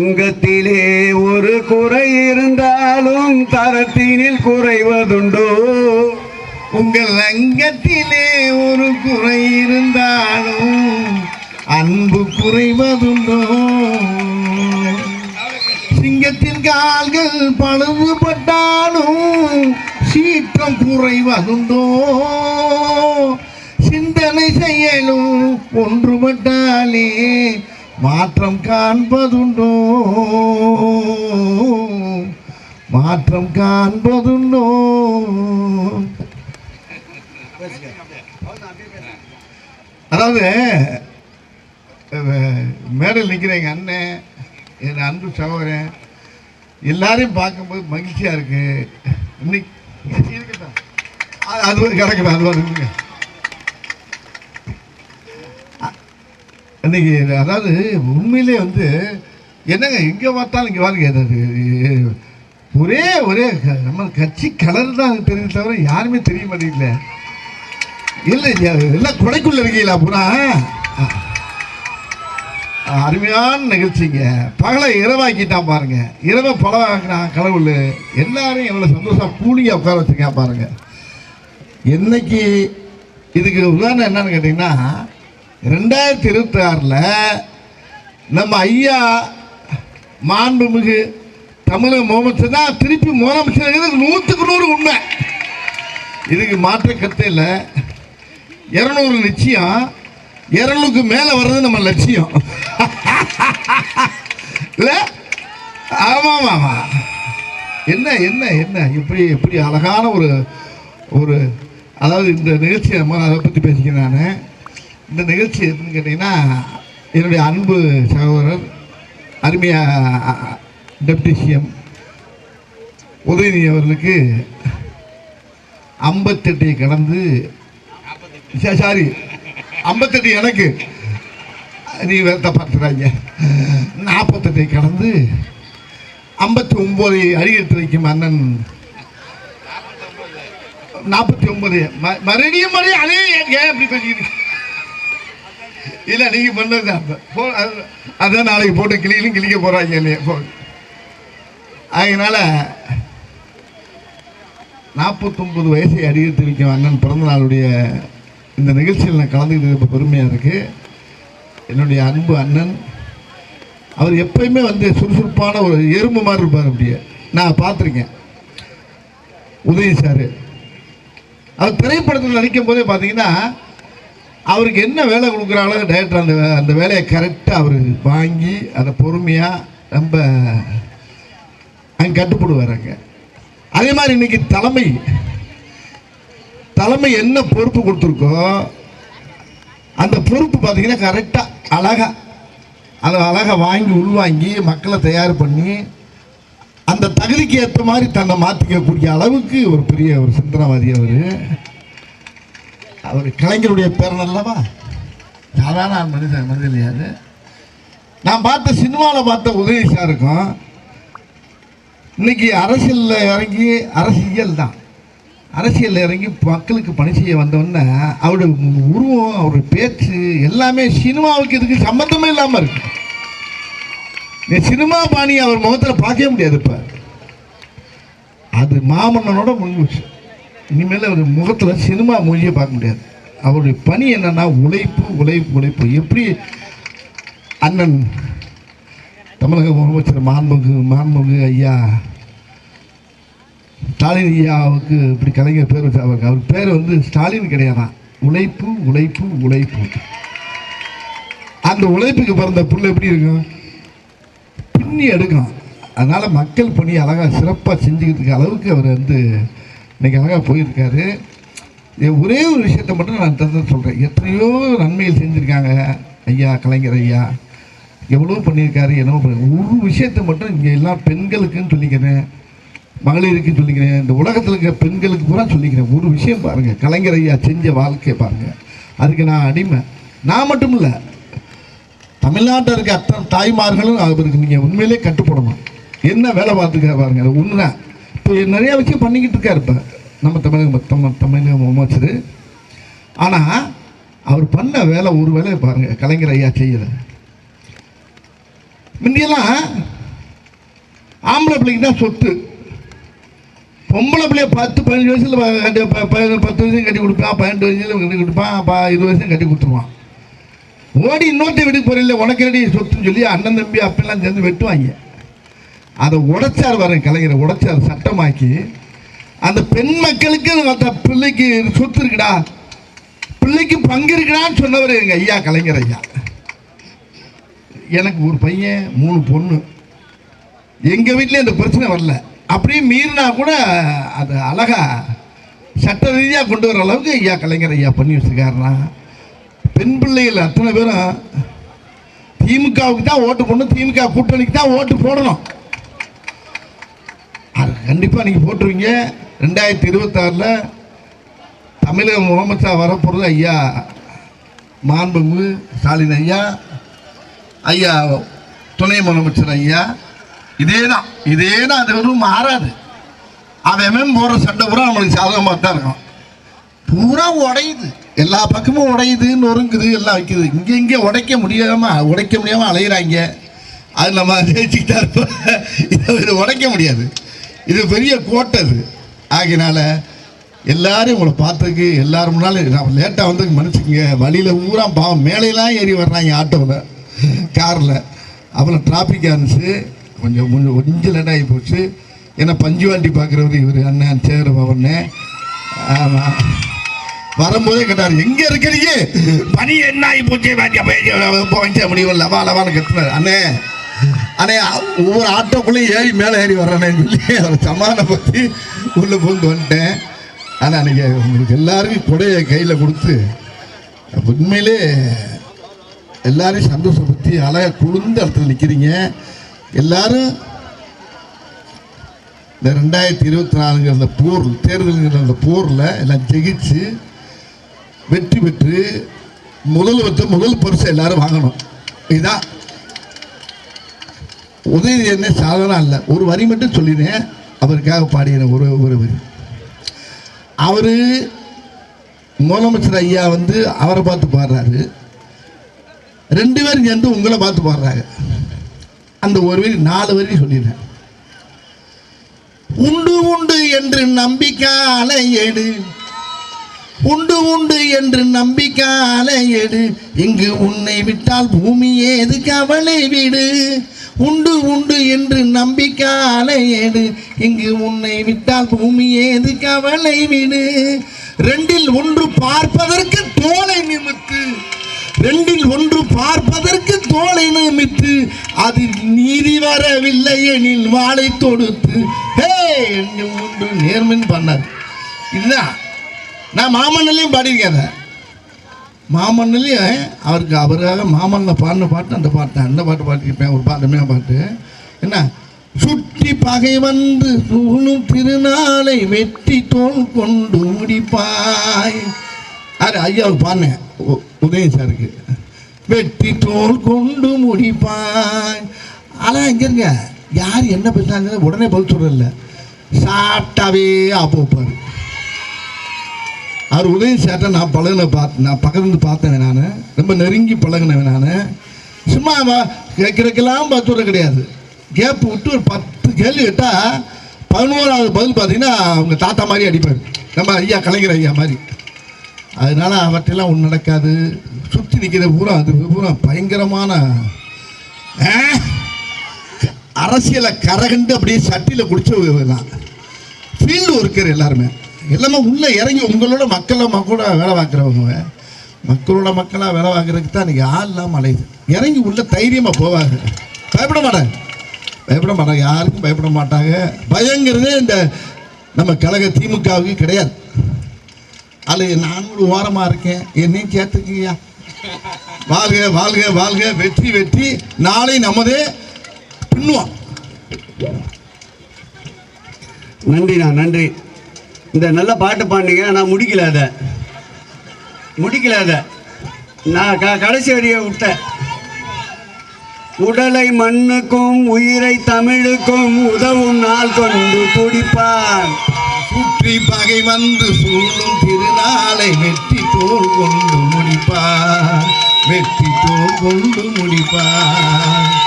உங்கத்திலே ஒரு குறை இருந்தாலும் தரத்தினில் குறைவதுண்டோ? உங்கள் அங்கத்திலே ஒரு குறை இருந்தாலும் அன்பு குறைவதுண்டோ? சிங்கத்தின் கால்கள் பழுதுபட்டாலும் சீற்றம் குறைவதுண்டோ? சிந்தனை செயலும் ஒன்றுபட்டாலே மாற்றம் காண்பதுண்டோ? மாற்றம் காண்பதுண்டோ? அதாவது மேடையில் நிற்கிற எங்கள் அண்ணன் என் அன்பு சகோதரன். எல்லாரையும் பார்க்கும்போது மகிழ்ச்சியாக இருக்கு. இன்னைக்கு இருக்கட்டும். அது- அது வந்து கிடக்குது அது வந்து அன்றைக்கி அதாவது உண்மையிலே வந்து என்னங்க எங்கே பார்த்தாலும் இங்கே பாருங்க அது ஒரே ஒரே க- நம்ம கட்சி கலர் தான் தெரியும் தவிர யாருமே தெரிய மாட்டேங்கல இல்லை எல்லாம் கொடைக்குள்ள இருக்கீங்களா பூரா? அருமையான நிகழ்ச்சிங்க. பகலை இரவாக்கிட்டான் பாருங்க. இரவை பழவாக்கினான் கடவுள். எல்லாரும் எவ்வளோ சந்தோஷம் கூலிங்க உட்கார வச்சுருக்கேன் பாருங்க. என்னைக்கு இதுக்கு உதாரணம் என்னன்னு கேட்டிங்கன்னா ரெண்டாயிரத்தி இருபத்தி ஆறில் நம்ம ஐயா மாண்புமிகு தமிழக முதலமைச்சர் தான் திருப்பி முதலமைச்சர் நூற்றுக்கு நூறு உண்மை. இதுக்கு மாற்ற கருத்தே இல்லை. இரநூறு நிச்சயம். இரநூறுக்கு மேலே வர்றது நம்ம லட்சியம். இல்லை? ஆமாம் ஆமாம் என்ன என்ன என்ன? இப்படி இப்படி அழகான ஒரு ஒரு அதாவது இந்த நிகழ்ச்சி நம்ம அதை பற்றி பேசிக்கிறேன் நான். இந்த நிகழ்ச்சி எதுன்னு கேட்டிங்கன்னா என்னுடைய அன்பு சகோதரர் அருமையா டெப்டி சிஎம் உதயநிதி அவர்களுக்கு ஐம்பத்தெட்டை கடந்து சாரி ஐம்பத்தெட்டு எனக்கு. நீ வேற பார்த்துறாங்க நாற்பத்தெட்டை கடந்து ஐம்பத்தி ஒம்பது அடியெடுத்து வைக்கும் அண்ணன். நாற்பத்தி ஒன்பது மறுபடியும் மறுபடியும் அதே ஏன் அப்படி பேசிக்கிறீங்க இல்லை நீங்கள் பண்ணது அப்போ. போ அது- அதான் நாளைக்கு போட்டு கிளியிலும் கிளிக்க போகிறாங்க இல்லையா போ. அதனால் நாற்பத்தொம்பது வயசை அடியெடுத்து வைக்கும் அண்ணன் பிறந்த நாளுடைய இந்த நிகழ்ச்சியில் நான் கலந்துக்கிட்டு இப்போ பெருமையாக இருக்குது என்னுடைய அன்பு அண்ணன் அவர் எப்பயுமே வந்து சுறுசுறுப்பான ஒரு எறும்பு மாதிரி இருப்பார் அப்படியே. நான் பார்த்துருக்கேன். உதயம் சார். அவர் திரைப்படத்தில் நடிக்கும் போதே பார்த்தீங்கன்னா அவருக்கு என்ன வேலை கொடுக்குறாங்களோ டேரக்டர் அந்த அந்த வேலையை கரெக்டாக அவர் வாங்கி அதை பொறுமையாக ரொம்ப அங்கே கட்டுப்படுவார் அங்கே. அதே மாதிரி இன்னைக்கு தலைமை தலைமை என்ன பொறுப்பு கொடுத்துருக்கோ அந்த பொறுப்பு பார்த்தீங்கன்னா கரெக்டாக அழகா அதை அழகாக வாங்கி உள்வாங்கி மக்களை தயார் பண்ணி அந்த தகுதிக்கு ஏற்ற மாதிரி தன்னை மாற்றிக்கக்கூடிய அளவுக்கு ஒரு பெரிய ஒரு சிந்தனவாதி அவர். அவர் கலைஞருடைய பேரன் அல்லவா? சாதாரண மனிதன் மனிதன் இல்லையாது நான் பார்த்த சினிமாவில் பார்த்த உதவி சாருக்கும் இன்னைக்கு அரசியலில் இறங்கி அரசியல் தான். அரசியலில் இறங்கி மக்களுக்கு பணி செய்ய வந்தோடனே அவருடைய உருவம் அவருடைய பேச்சு எல்லாமே சினிமாவுக்கு இதுக்கு சம்மந்தமே இல்லாமல் இருக்கு. இந்த சினிமா பாணி அவர் முகத்தில் பார்க்கவே முடியாது இப்போ. அது மாமன்னனோட முடிஞ்சு இனிமேல் அவர் முகத்தில் சினிமா மொழியை பார்க்க முடியாது. அவருடைய பணி என்னென்னா உழைப்பு உழைப்பு உழைப்பு. எப்படி அண்ணன் தமிழக முதலமைச்சர் மாண்புமிகு மாண்புமிகு ஐயா ஸ்டாலின் ஐயாவுக்கு இப்படி கலைஞர் பேர் வச்சு அவருக்கு அவர் பேர் வந்து ஸ்டாலின் கிடையாதான் உழைப்பு உழைப்பு உழைப்பு. அந்த உழைப்புக்கு பிறந்த புள்ள எப்படி இருக்கும்? பின்னி எடுக்கும். அதனால் மக்கள் பணி அழகாக சிறப்பாக செஞ்சுக்கிறதுக்கு அளவுக்கு அவர் வந்து இன்னைக்கு அழகாக போயிருக்காரு. ஒரே ஒரு விஷயத்த மட்டும் நான் தந்து சொல்கிறேன் எத்தனையோ நன்மைகள் செஞ்சுருக்காங்க. ஐயா கலைஞர் ஐயா. எவ்வளோ பண்ணியிருக்காரு என்னவோ பண்ணி ஒரு விஷயத்த மட்டும் இங்கே எல்லாம் பெண்களுக்குன்னு சொல்லிக்கிறேன். மகளிருக்குன்னு சொல்லிக்கிறேன். இந்த உலகத்தில் இருக்கிற பெண்களுக்கு பூரா சொல்லிக்கிறேன். ஒரு விஷயம் பாருங்கள் கலைஞர் ஐயா செஞ்ச வாழ்க்கையை பாருங்கள் அதுக்கு நான் அடிமை. நான் மட்டும் இல்லை. தமிழ்நாட்டில் இருக்க அத்தனை தாய்மார்களும் அவருக்கு நீங்கள் உண்மையிலே கட்டுப்படணும். என்ன வேலை பார்த்துக்க பாருங்கள் அது நிறைய விஷயம் பண்ணிக்கிட்டு இருக்கார் இப்போ. நம்ம தமிழக தமிழ் தமிழக அமைச்சர் ஆனால் அவர் பண்ண வேலை ஒரு வேலையை பாருங்கள் கலைஞர் ஐயா செய்யலை. முந்தியெல்லாம் ஆம்பளை பிள்ளைக்கு தான் சொத்து. பொம்பளை பிள்ளைய பத்து பதினஞ்சு வயசுல கட்டி பத்து வயசுல கட்டி கொடுப்பான் பன்னெண்டு வயசுல கட்டி கொடுப்பான் ப- இருபது வயசுல கட்டி கொடுத்துருவான். ஓடி இன்னொருத்த வீட்டுக்கு போகிறீங்களே உனக்கு ரெடி சொத்துன்னு சொல்லி அண்ணன் தம்பி அப்பெல்லாம் சேர்ந்து வெட்டுவாங்க. அதை உடைச்சார் வர கலைஞரை உடைச்சார் சட்டமாக்கி. அந்த பெண் மக்களுக்கு அந்த பிள்ளைக்கு சொத்து இருக்குடா பிள்ளைக்கு பங்கு இருக்குடான்னு சொன்னவர் எங்க ஐயா கலைஞர் ஐயா. எனக்கு ஒரு பையன் மூணு பொண்ணு. எங்கள் வீட்லயும் அந்த பிரச்சனை வரல. அப்படியே மீறினா கூட அது அழகா சட்ட ரீதியாக கொண்டு வர அளவுக்கு ஐயா கலைஞர் ஐயா பண்ணி வச்சுருக்காருனா பெண் பிள்ளைகள் அத்தனை பேரும் திமுகவுக்கு தான் ஓட்டு போடணும் திமுக கூட்டணிக்கு தான் ஓட்டு போடணும். கண்டிப்பாக நீங்கள் போட்டுருவீங்க. ரெண்டாயிரத்தி இருபத்தாறில் தமிழக முகமது வரப்போகிறது ஐயா மாண்புமிகு ஸ்டாலின் ஐயா ஐயா துணை முதலமைச்சர் ஐயா. இதே தான் இதே தான் அது வெறும் மாறாது. அவன் போடுற சண்டை பூரா நம்மளுக்கு சாதகமாக தான் இருக்கும். பூரா உடையுது. எல்லா பக்கமும் உடையுது நொறுங்குது எல்லாம் வைக்குது. இங்கே இங்கே உடைக்க முடியாமல் உடைக்க முடியாமல் அலையிறாங்க. அது நம்ம ஜெயிச்சுக்கிட்டா இருப்போம். இதை உடைக்க முடியாது. இது பெரிய கோட்டை அது ஆகினால எல்லாரும் உங்களை பார்த்ததுக்கு எல்லாரும் முன்னாலும் நான் லேட்டாக வந்து மன்னிச்சுக்கங்க வழியில் ஊரா பாவம் மேலையெல்லாம் ஏறி வர்றாங்க ஆட்டோவில் காரில் அப்புறம் டிராஃபிக்காக இருந்துச்சு கொஞ்சம் கொஞ்சம் கொஞ்சம் லேட்டாகி போச்சு ஏன்னா பஞ்சு வண்டி பார்க்குறவர் இவர் அண்ணன் சேகர பவன்னு ஆமாம் வரும்போதே கேட்டார் எங்கே இருக்கிறீங்க பனி என்ன ஆகி போச்சு போக முடியும் லவா லவான்னு கத்துனார் அண்ணே அண்ணே ஒவ்வொரு ஆட்டோக்குள்ளேயும் ஏறி மேலே ஏறி வர்றேன்னு சொல்லி அவரை சமாதானப்படுத்தி உள்ளே பூந்து வந்துட்டேன். ஆனால் அன்றைக்கி உங்களுக்கு எல்லாருக்கும் கொடையை கையில் கொடுத்து உண்மையிலே எல்லாரையும் சந்தோஷப்படுத்தி அழகாக குளிர்ந்த இடத்துல நிற்கிறீங்க எல்லாரும் இந்த ரெண்டாயிரத்தி இருபத்தி நாலுங்கிற அந்த போர் தேர்தலுங்கிற அந்த போரில் எல்லாம் ஜெயிச்சு வெற்றி பெற்று முதல் வச்ச முதல் பரிசு எல்லாரும் வாங்கணும். இதுதான். உதவி என்ன சாதாரணம் இல்லை ஒரு வரி மட்டும் சொல்லினேன் அவருக்காக பாடினேன் ஒரு ஒரு வரி. அவர் முதலமைச்சர் ஐயா வந்து அவரை பார்த்து பாடுறாரு. ரெண்டு பேரும் சேர்ந்து உங்களை பார்த்து பாடுறாங்க. அந்த ஒரு வரி நாலு வரி சொல்லிடுறேன். உண்டு உண்டு என்று நம்பிக்கை அலையேடு உண்டு உண்டு என்று நம்பிக்கால எடு. இங்கு உன்னை விட்டால் பூமி ஏது கவலை விடு. உண்டு உண்டு என்று நம்பிக்கால எடு. இங்கு உன்னை விட்டால் பூமி ஏது கவலை விடு. ரெண்டில் ஒன்று பார்ப்பதற்கு தோலை நிமித்து ரெண்டில் ஒன்று பார்ப்பதற்கு தோலை நிமித்து அதில் நீதி வரவில்லை எனில் வாளை தொடுத்து. ஹே எண்ணம் ஒன்று நேர்மின் பண்ணார். இதுதான். நான் மாமன்னலையும் பாடியிருக்கேன் அதை. மாமன்னலையும் அவருக்கு அவருக்காக மாமன்னில் பாடின பாட்டு அந்த பாட்டு அந்த பாட்டு பாடிருப்பேன் ஒரு பாட்டுமே பாட்டு. என்ன? சுற்றி பகை வந்து சூழும் திருநாளை வெற்றி தோல் கொண்டு முடிப்பாய். அது ஐயாவுக்கு பாடினேன். உ- உதயம் சாருக்கு. வெற்றி தோல் கொண்டு முடிப்பாய். ஆனால் இங்கே இருங்க யார் என்ன பேசுனாங்க உடனே பதில் சொல்கிறதில்ல சாப்பிட்டாவே ஆப்பு வைப்பாரு அவர் உதயம் சேட்டை நான் பழகின பார்த்து நான் பக்கத்துலேருந்து பார்த்தேன் நான். ரொம்ப நெருங்கி பழகினவன் நான். சும்மா கேட்குறக்கெல்லாம் பத்து கிடையாது. கேப் விட்டு ஒரு பத்து கேள்வி கேட்டால் பதினோராவது பதில் பார்த்தீங்கன்னா அவங்க தாத்தா மாதிரி அடிப்பார். நம்ம ஐயா கலைஞர் ஐயா மாதிரி. அதனால் அவற்றெல்லாம் ஒன்று நடக்காது. சுற்றி நிற்கிற பூரா அது பூரா பயங்கரமான ஆ? அரசியலை கரகண்டு அப்படியே சட்டியில் குடிச்சவங்க ஃபீல்டு ஒர்க்கர் எல்லாருமே. எல்லாமே உள்ளே இறங்கி உங்களோட மக்களை மக்களோட வேலை பார்க்குறவங்க. மக்களோட மக்களாக வேலை பார்க்குறதுக்கு தான் இன்றைக்கி ஆள் இல்லாமல் அலையுது. இறங்கி உள்ள தைரியமாக போவாங்க. பயப்பட மாட்டாங்க. பயப்பட மாட்டாங்க. யாருக்கும் பயப்பட மாட்டாங்க. பயங்கிறதே இந்த நம்ம கழக திமுகவுக்கு கிடையாது. அதில் நான் ஒரு ஓரமாக இருக்கேன். என்னையும் சேர்த்துக்கீங்கய்யா வாழ்க வாழ்க வாழ்க. வெற்றி வெற்றி. நாளை நமதே பின்னுவோம். நன்றிண்ணா நன்றி. இந்த நல்ல பாட்டு பாண்டிங்க நான் முடிக்கல அதை. முடிக்கல அதை. நான் க கடைசி வரியை விட்டேன். உடலை மண்ணுக்கும் உயிரை தமிழுக்கும் உதவும் நாள் கொண்டு துடிப்பான் சுற்றி பகை வந்து சூழும் திருநாளை வெற்றி தோல் கொண்டு முடிப்பான். வெற்றி தோல் கொண்டு முடிப்பான்.